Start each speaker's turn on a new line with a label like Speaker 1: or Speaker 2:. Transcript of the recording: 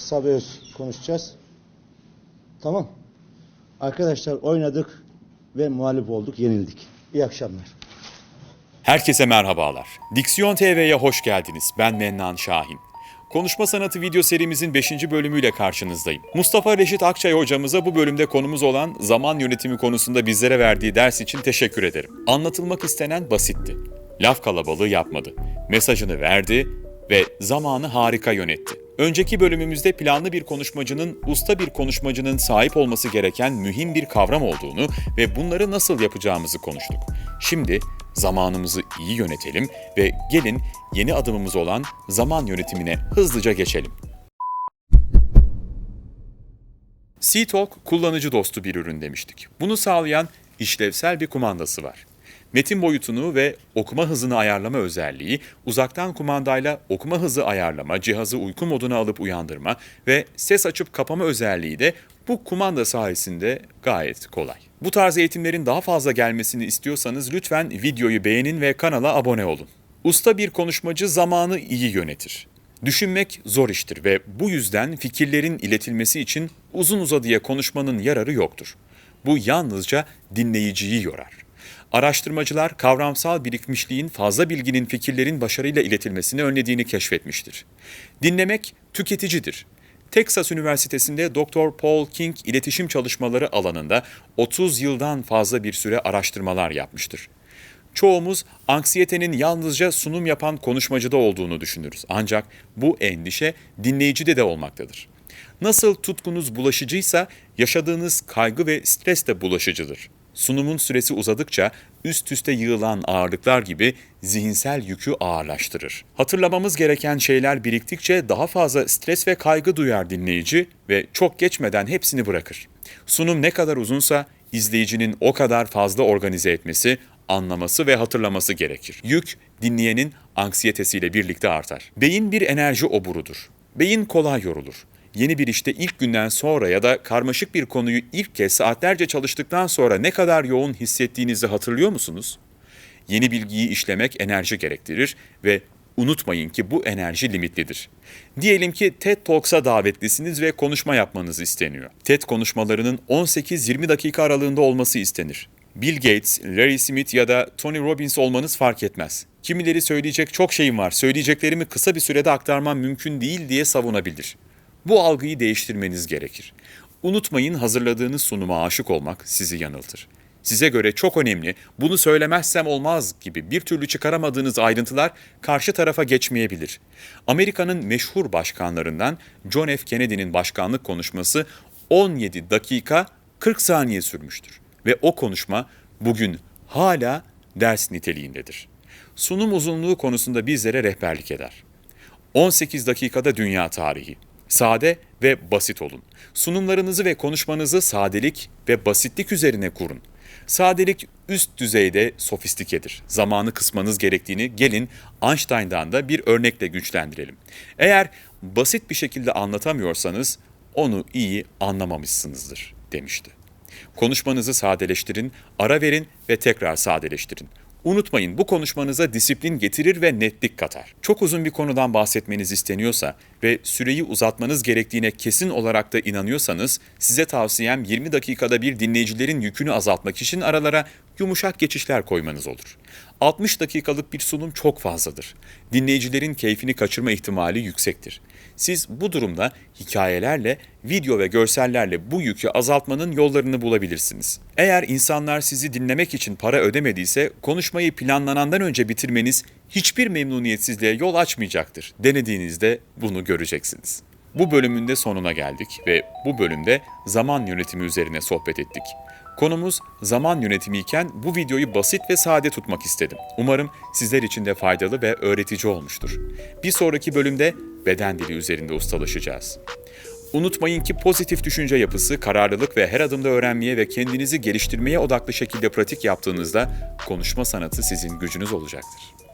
Speaker 1: kısa bir konuşacağız. Tamam. Arkadaşlar oynadık ve muhalif olduk, yenildik. İyi akşamlar.
Speaker 2: Herkese merhabalar. Diksiyon TV'ye hoş geldiniz. Ben Mennan Şahin. Konuşma Sanatı video serimizin 5. bölümüyle karşınızdayım. Mustafa Reşit Akçay hocamıza bu bölümde konumuz olan zaman yönetimi konusunda bizlere verdiği ders için teşekkür ederim. Anlatılmak istenen basitti. Laf kalabalığı yapmadı. Mesajını verdi ve zamanı harika yönetti. Önceki bölümümüzde planlı bir konuşmacının, usta bir konuşmacının sahip olması gereken mühim bir kavram olduğunu ve bunları nasıl yapacağımızı konuştuk. Şimdi zamanımızı iyi yönetelim ve gelin yeni adımımız olan zaman yönetimine hızlıca geçelim. C-Talk kullanıcı dostu bir ürün demiştik. Bunu sağlayan işlevsel bir kumandası var. Metin boyutunu ve okuma hızını ayarlama özelliği, uzaktan kumandayla okuma hızı ayarlama, cihazı uyku moduna alıp uyandırma ve ses açıp kapama özelliği de bu kumanda sayesinde gayet kolay. Bu tarz eğitimlerin daha fazla gelmesini istiyorsanız lütfen videoyu beğenin ve kanala abone olun. Usta bir konuşmacı zamanı iyi yönetir. Düşünmek zor iştir ve bu yüzden fikirlerin iletilmesi için uzun uzadıya konuşmanın yararı yoktur. Bu yalnızca dinleyiciyi yorar. Araştırmacılar kavramsal birikmişliğin fazla bilginin fikirlerin başarıyla iletilmesini önlediğini keşfetmiştir. Dinlemek tüketicidir. Texas Üniversitesi'nde Dr. Paul King iletişim çalışmaları alanında 30 yıldan fazla bir süre araştırmalar yapmıştır. Çoğumuz anksiyetenin yalnızca sunum yapan konuşmacıda olduğunu düşünürüz. Ancak bu endişe dinleyicide de olmaktadır. Nasıl tutkunuz bulaşıcıysa yaşadığınız kaygı ve stres de bulaşıcıdır. Sunumun süresi uzadıkça üst üste yığılan ağırlıklar gibi zihinsel yükü ağırlaştırır. Hatırlamamız gereken şeyler biriktikçe daha fazla stres ve kaygı duyar dinleyici ve çok geçmeden hepsini bırakır. Sunum ne kadar uzunsa izleyicinin o kadar fazla organize etmesi, anlaması ve hatırlaması gerekir. Yük dinleyenin anksiyetesiyle birlikte artar. Beyin bir enerji oburudur. Beyin kolay yorulur. Yeni bir işte ilk günden sonra ya da karmaşık bir konuyu ilk kez saatlerce çalıştıktan sonra ne kadar yoğun hissettiğinizi hatırlıyor musunuz? Yeni bilgiyi işlemek enerji gerektirir ve unutmayın ki bu enerji limitlidir. Diyelim ki TED Talks'a davetlisiniz ve konuşma yapmanız isteniyor. TED konuşmalarının 18-20 dakika aralığında olması istenir. Bill Gates, Larry Smith ya da Tony Robbins olmanız fark etmez. Kimileri söyleyecek çok şeyim var, söyleyeceklerimi kısa bir sürede aktarmam mümkün değil diye savunabilir. Bu algıyı değiştirmeniz gerekir. Unutmayın hazırladığınız sunuma aşık olmak sizi yanıltır. Size göre çok önemli, bunu söylemezsem olmaz gibi bir türlü çıkaramadığınız ayrıntılar karşı tarafa geçmeyebilir. Amerika'nın meşhur başkanlarından John F. Kennedy'nin başkanlık konuşması 17 dakika 40 saniye sürmüştür. Ve o konuşma bugün hala ders niteliğindedir. Sunum uzunluğu konusunda bizlere rehberlik eder. 18 dakikada dünya tarihi. Sade ve basit olun. Sunumlarınızı ve konuşmanızı sadelik ve basitlik üzerine kurun. Sadelik üst düzeyde sofistikedir. Zamanı kısmanız gerektiğini gelin Einstein'dan da bir örnekle güçlendirelim. Eğer basit bir şekilde anlatamıyorsanız onu iyi anlamamışsınızdır demişti. Konuşmanızı sadeleştirin, ara verin ve tekrar sadeleştirin. Unutmayın bu konuşmanıza disiplin getirir ve netlik katar. Çok uzun bir konudan bahsetmeniz isteniyorsa ve süreyi uzatmanız gerektiğine kesin olarak da inanıyorsanız size tavsiyem 20 dakikada bir dinleyicilerin yükünü azaltmak için aralara yumuşak geçişler koymanız olur. 60 dakikalık bir sunum çok fazladır. Dinleyicilerin keyfini kaçırma ihtimali yüksektir. Siz bu durumda hikayelerle, video ve görsellerle bu yükü azaltmanın yollarını bulabilirsiniz. Eğer insanlar sizi dinlemek için para ödemediyse konuşmayı planlanandan önce bitirmeniz hiçbir memnuniyetsizliğe yol açmayacaktır. Denediğinizde bunu göreceksiniz. Bu bölümün de sonuna geldik ve bu bölümde zaman yönetimi üzerine sohbet ettik. Konumuz zaman yönetimi iken bu videoyu basit ve sade tutmak istedim. Umarım sizler için de faydalı ve öğretici olmuştur. Bir sonraki bölümde beden dili üzerinde ustalaşacağız. Unutmayın ki pozitif düşünce yapısı, kararlılık ve her adımda öğrenmeye ve kendinizi geliştirmeye odaklı şekilde pratik yaptığınızda konuşma sanatı sizin gücünüz olacaktır.